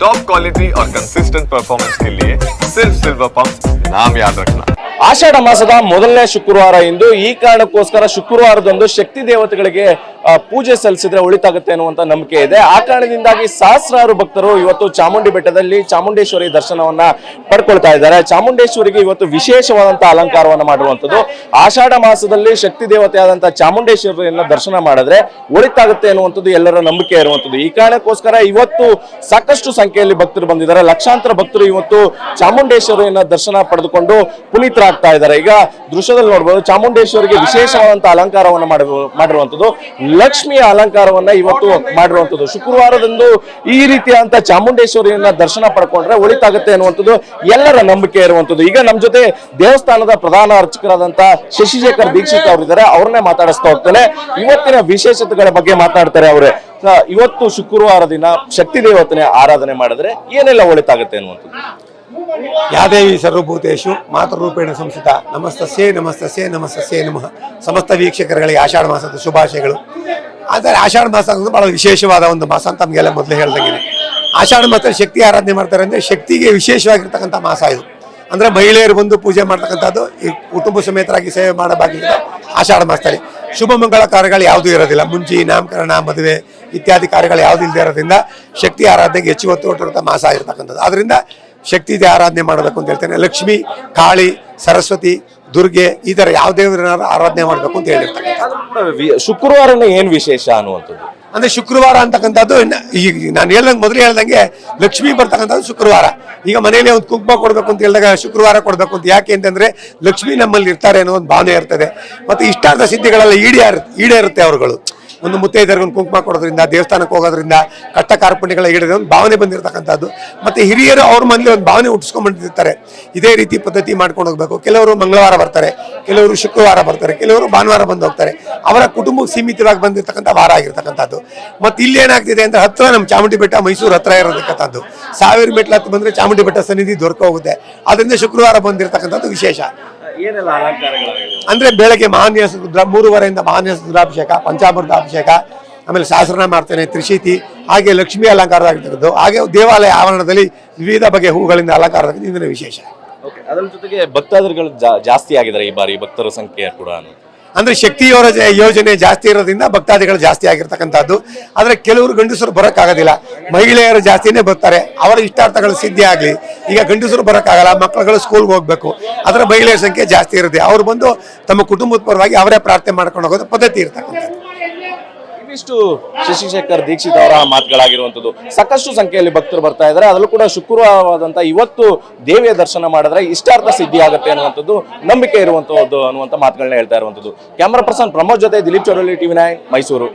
Top quality और consistent performance के लिए सिर्फ सिल्वर पंप नाम याद रखना ಆಷಾಢ ಮಾಸದ ಮೊದಲನೇ ಶುಕ್ರವಾರ ಇಂದು ಈ ಕಾರಣಕ್ಕೋಸ್ಕರ ಶುಕ್ರವಾರದಂದು ಶಕ್ತಿ ದೇವತೆಗಳಿಗೆ ಆ, ಪೂಜೆ ಸಲ್ಲಿಸಿದ್ರೆ ಉಳಿತಾಗುತ್ತೆ ಅನ್ನುವಂತ ನಂಬಿಕೆ ಇದೆ. ಆ ಕಾರಣದಿಂದಾಗಿ ಸಹಸ್ರಾರು ಭಕ್ತರು ಇವತ್ತು ಚಾಮುಂಡಿ ಬೆಟ್ಟದಲ್ಲಿ ಚಾಮುಂಡೇಶ್ವರಿ ದರ್ಶನವನ್ನ ಪಡ್ಕೊಳ್ತಾ ಇದ್ದಾರೆ. ಚಾಮುಂಡೇಶ್ವರಿಗೆ ಇವತ್ತು ವಿಶೇಷವಾದಂತಹ ಅಲಂಕಾರವನ್ನು ಮಾಡಿರುವಂತದ್ದು ಆಷಾಢ ಮಾಸದಲ್ಲಿ ಶಕ್ತಿ ದೇವತೆ ಆದಂತಹ ಚಾಮುಂಡೇಶ್ವರಿಯನ್ನ ದರ್ಶನ ಮಾಡಿದ್ರೆ ಉಳಿತಾಗುತ್ತೆ ಅನ್ನುವಂಥದ್ದು ಎಲ್ಲರ ನಂಬಿಕೆ ಇರುವಂತದ್ದು ಈ ಕಾರಣಕ್ಕೋಸ್ಕರ ಇವತ್ತು ಸಾಕಷ್ಟು ಸಂಖ್ಯೆಯಲ್ಲಿ ಭಕ್ತರು ಬಂದಿದ್ದಾರೆ. ಲಕ್ಷಾಂತರ ಭಕ್ತರು ಇವತ್ತು ಚಾಮುಂಡೇಶ್ವರಿಯನ್ನ ದರ್ಶನ ಪಡೆದುಕೊಂಡು ಪುನೀತರಾಗ್ತಾ ಇದ್ದಾರೆ. ಈಗ ದೃಶ್ಯದಲ್ಲಿ ನೋಡಬಹುದು ಚಾಮುಂಡೇಶ್ವರಿಗೆ ವಿಶೇಷವಾದಂತಹ ಅಲಂಕಾರವನ್ನು ಮಾಡಿರುವಂಥದ್ದು. ಲಕ್ಷ್ಮಿಯ ಅಲಂಕಾರವನ್ನ ಇವತ್ತು ಮಾಡಿರುವಂತದ್ದು ಶುಕ್ರವಾರದಂದು ಈ ರೀತಿಯಾದಂತ ಚಾಮುಂಡೇಶ್ವರಿಯನ್ನ ದರ್ಶನ ಪಡ್ಕೊಂಡ್ರೆ ಒಳಿತಾಗುತ್ತೆ ಅನ್ನುವಂಥದ್ದು ಎಲ್ಲರ ನಂಬಿಕೆ ಇರುವಂತದ್ದು ಈಗ ನಮ್ಮ ಜೊತೆ ದೇವಸ್ಥಾನದ ಪ್ರಧಾನ ಅರ್ಚಕರಾದಂತಹ ಶಶಿಶೇಖರ್ ದೀಕ್ಷಿತ್ ಅವರಿದ್ದಾರೆ. ಅವ್ರನ್ನೇ ಮಾತಾಡಿಸ್ತಾ ಹೋಗ್ತೇನೆ. ಇವತ್ತಿನ ವಿಶೇಷತೆಗಳ ಬಗ್ಗೆ ಮಾತಾಡ್ತಾರೆ ಅವರೇ. ಇವತ್ತು ಶುಕ್ರವಾರ ದಿನ ಶಕ್ತಿ ದೇವತನೆ ಆರಾಧನೆ ಮಾಡಿದ್ರೆ ಏನೆಲ್ಲ ಒಳಿತಾಗುತ್ತೆ ಅನ್ನುವಂಥದ್ದು? ಯಾದೇವಿ ಸರ್ವಭೂತೇಶು, ಮಾತೃರೂಪೇಣ ಸಂಸ್ಥಿತ ಸೇ ನಮಸ್ತ ಸೇ ನಮಃ. ಸಮಸ್ತ ವೀಕ್ಷಕರುಗಳಿಗೆ ಆಷಾಢ ಮಾಸದ ಶುಭಾಶಯಗಳು. ಆದರೆ ಆಷಾಢ ಮಾಸ ಅನ್ನೋದು ಬಹಳ ವಿಶೇಷವಾದ ಒಂದು ಮಾಸ ಅಂತ ನಮಗೆಲ್ಲ ಮೊದಲು ಹೇಳ್ದಂಗೆ ಆಷಾಢ ಮಾಸ ಶಕ್ತಿ ಆರಾಧನೆ ಮಾಡ್ತಾರೆ ಅಂದರೆ ಶಕ್ತಿಗೆ ವಿಶೇಷವಾಗಿರ್ತಕ್ಕಂಥ ಮಾಸ ಇದು. ಅಂದರೆ ಮಹಿಳೆಯರು ಬಂದು ಪೂಜೆ ಮಾಡ್ತಕ್ಕಂಥದ್ದು, ಈ ಕುಟುಂಬ ಸಮೇತರಾಗಿ ಸೇವೆ ಮಾಡಬೇಕಾಗಿದೆ ಆಷಾಢ ಮಾಸದಲ್ಲಿ. ಶುಭ ಮಂಗಳ ಕಾರ್ಯಗಳು ಯಾವುದೂ ಇರೋದಿಲ್ಲ. ಮುಂಚಿ ನಾಮಕರಣ, ಮದುವೆ ಇತ್ಯಾದಿ ಕಾರ್ಯಗಳು ಯಾವುದೂ ಇಲ್ಲದೆ ಇರೋದ್ರಿಂದ ಶಕ್ತಿ ಆರಾಧನೆಗೆ ಹೆಚ್ಚು ಒತ್ತು ಕೊಟ್ಟಿರುವಂಥ ಮಾಸ ಆಗಿರ್ತಕ್ಕಂಥದ್ದು. ಅದರಿಂದ ಶಕ್ತಿ ಆರಾಧನೆ ಮಾಡಬೇಕು ಅಂತ ಹೇಳ್ತೇನೆ. ಲಕ್ಷ್ಮಿ ಕಾಳಿ ಸರಸ್ವತಿ ದುರ್ಗೆ ಈ ಥರ ಯಾವ ದೇವರನ್ನ ಆರಾಧನೆ ಮಾಡಬೇಕು ಅಂತ ಹೇಳಿರ್ತಾರೆ ವಿ- ಶುಕ್ರವಾರನೇ ಏನು ವಿಶೇಷ ಅನ್ನುವಂಥದ್ದು? ಅಂದ್ರೆ ಶುಕ್ರವಾರ ಅಂತಕ್ಕಂಥದ್ದು ಈಗ ನಾನು ಹೇಳ್ದಂಗೆ ಮೊದಲು ಹೇಳ್ದಂಗೆ ಲಕ್ಷ್ಮಿ ಬರ್ತಕ್ಕಂಥದ್ದು ಶುಕ್ರವಾರ. ಈಗ ಮನೆಯಲ್ಲಿ ಒಂದು ಕುಂಕುಮ ಕೊಡಬೇಕು ಅಂತ ಹೇಳಿದಾಗ ಶುಕ್ರವಾರ ಕೊಡಬೇಕು ಅಂತ ಯಾಕೆ ಅಂತಂದ್ರೆ ಲಕ್ಷ್ಮಿ ನಮ್ಮಲ್ಲಿ ಇರ್ತಾರೆ ಅನ್ನೋ ಒಂದು ಭಾವನೆ ಇರ್ತದೆ. ಮತ್ತೆ ಇಷ್ಟಾರ್ಥ ಸಿದ್ಧಿಗಳೆಲ್ಲ ಈಡೇ ಈಡೇರುತ್ತೆ ಅವರುಗಳು. ಒಂದು ಮುತ್ತೈದರಿಗೆ ಒಂದು ಕುಂಕುಮ ಕೊಡೋದ್ರಿಂದ, ದೇವಸ್ಥಾನಕ್ಕೆ ಹೋಗೋದ್ರಿಂದ, ಕಟ್ಟ ಕಾರ್ಪಣ್ಯಗಳ ಹಿಡಿದ ಒಂದು ಭಾವನೆ ಬಂದಿರತಕ್ಕಂಥದ್ದು. ಮತ್ತೆ ಹಿರಿಯರು ಅವ್ರ ಮನೇಲಿ ಒಂದು ಭಾವನೆ ಹುಟ್ಟಿಸ್ಕೊಂಡ್ಬಂದಿರ್ತಾರೆ ಇದೇ ರೀತಿ ಪದ್ಧತಿ ಮಾಡ್ಕೊಂಡು ಹೋಗ್ಬೇಕು. ಕೆಲವರು ಮಂಗಳವಾರ ಬರ್ತಾರೆ, ಕೆಲವರು ಶುಕ್ರವಾರ ಬರ್ತಾರೆ, ಕೆಲವರು ಭಾನುವಾರ ಬಂದು ಹೋಗ್ತಾರೆ. ಅವರ ಕುಟುಂಬಕ್ಕೆ ಸೀಮಿತವಾಗಿ ಬಂದಿರತಕ್ಕಂಥ ವಾರ ಆಗಿರ್ತಕ್ಕಂಥದ್ದು. ಮತ್ತೆ ಇಲ್ಲಿ ಏನಾಗ್ತಿದೆ ಅಂದ್ರೆ ಹತ್ರ ನಮ್ಮ ಚಾಮುಂಡಿ ಬೆಟ್ಟ ಮೈಸೂರು ಹತ್ರ ಇರತಕ್ಕಂಥದ್ದು ಸಾವಿರ ಮೆಟ್ಲು ಹತ್ತು ಬಂದ್ರೆ ಚಾಮುಂಡಿ ಬೆಟ್ಟ ಸನ್ನಿಧಿ ದೊರಕ ಹೋಗುತ್ತೆ ಅದರಿಂದ ಶುಕ್ರವಾರ ಬಂದಿರತಕ್ಕಂಥದ್ದು ವಿಶೇಷ. ಏನೆಲ್ಲ ಅಂದ್ರೆ ಬೆಳಗ್ಗೆ ಮಹಾನ್ಯಾಸ ರುದ್ರ ಮೂರುವರೆಯಿಂದ ಮಹಾನ್ಯಾಸ ರುದ್ರಾಭಿಷೇಕ ಪಂಚಾಮೃತ ಅಭಿಷೇಕ ಆಮೇಲೆ ಶಾಸನ ಮಾಡ್ತೇನೆ ತ್ರಿಶೀತಿ ಹಾಗೆ ಲಕ್ಷ್ಮಿ ಅಲಂಕಾರ ಆಗಿರ್ತಕ್ಕಂಥದ್ದು ಹಾಗೆ ದೇವಾಲಯ ಆವರಣದಲ್ಲಿ ವಿವಿಧ ಬಗೆಯ ಹೂಗಳಿಂದ ಅಲಂಕಾರ ಇಂದಿನ ವಿಶೇಷ ಅದರ ಜೊತೆಗೆ ಭಕ್ತಾದಿಗಳು ಜಾಸ್ತಿ ಆಗಿದ್ದಾರೆ ಈ ಬಾರಿ ಭಕ್ತರ ಸಂಖ್ಯೆ ಕೂಡ. ಅಂದ್ರೆ ಶಕ್ತಿ ಯೋಜನೆ ಜಾಸ್ತಿ ಇರೋದ್ರಿಂದ ಭಕ್ತಾದಿಗಳು ಜಾಸ್ತಿ ಆಗಿರ್ತಕ್ಕಂಥದ್ದು. ಆದ್ರೆ ಕೆಲವರು ಗಂಡಸರು ಬರೋಕ್ಕಾಗೋದಿಲ್ಲ. ಮಹಿಳೆಯರು ಜಾಸ್ತಿನೇ ಬರ್ತಾರೆ. ಅವರ ಇಷ್ಟಾರ್ಥಗಳು ಸಿದ್ಧಿ ಆಗಲಿ. ಈಗ ಗಂಡಸರು ಬರೋಕ್ಕಾಗಲ್ಲ, ಮಕ್ಕಳುಗಳು ಸ್ಕೂಲ್ಗೆ ಹೋಗ್ಬೇಕು. ಅದರ ಮಹಿಳೆಯರ ಸಂಖ್ಯೆ ಜಾಸ್ತಿ ಇರುತ್ತೆ. ಅವ್ರು ಬಂದು ತಮ್ಮ ಕುಟುಂಬದ ಪರವಾಗಿ ಅವರೇ ಪ್ರಾರ್ಥನೆ ಮಾಡ್ಕೊಂಡು ಹೋಗೋದು ಪದ್ಧತಿ ಇರ್ತಕ್ಕಂಥದ್ದು. ಇವಿಷ್ಟು ಶಶಿಶೇಖರ್ ದೀಕ್ಷಿತ್ ಅವರ ಮಾತುಗಳಾಗಿರುವಂಥದ್ದು. ಸಾಕಷ್ಟು ಸಂಖ್ಯೆಯಲ್ಲಿ ಭಕ್ತರು ಬರ್ತಾ ಇದ್ದಾರೆ. ಅದರಲ್ಲೂ ಕೂಡ ಶುಕ್ರವಾರವಾದಂತ ಇವತ್ತು ದೇವಿಯ ದರ್ಶನ ಮಾಡಿದ್ರೆ ಇಷ್ಟಾರ್ಥ ಸಿದ್ಧಿ ಆಗುತ್ತೆ ಅನ್ನುವಂಥದ್ದು, ನಂಬಿಕೆ ಇರುವಂಥದ್ದು ಅನ್ನುವಂಥ ಮಾತುಗಳನ್ನ ಹೇಳ್ತಾ ಇರುವಂಥದ್ದು. ಕ್ಯಾಮರಾ ಪರ್ಸನ್ ಪ್ರಮೋದ್ ಜೊತೆ ದಿಲೀಪ್ ಚೌಡಳ್ಳಿ, ಟಿವಿ ನೈನ್ ಮೈಸೂರು.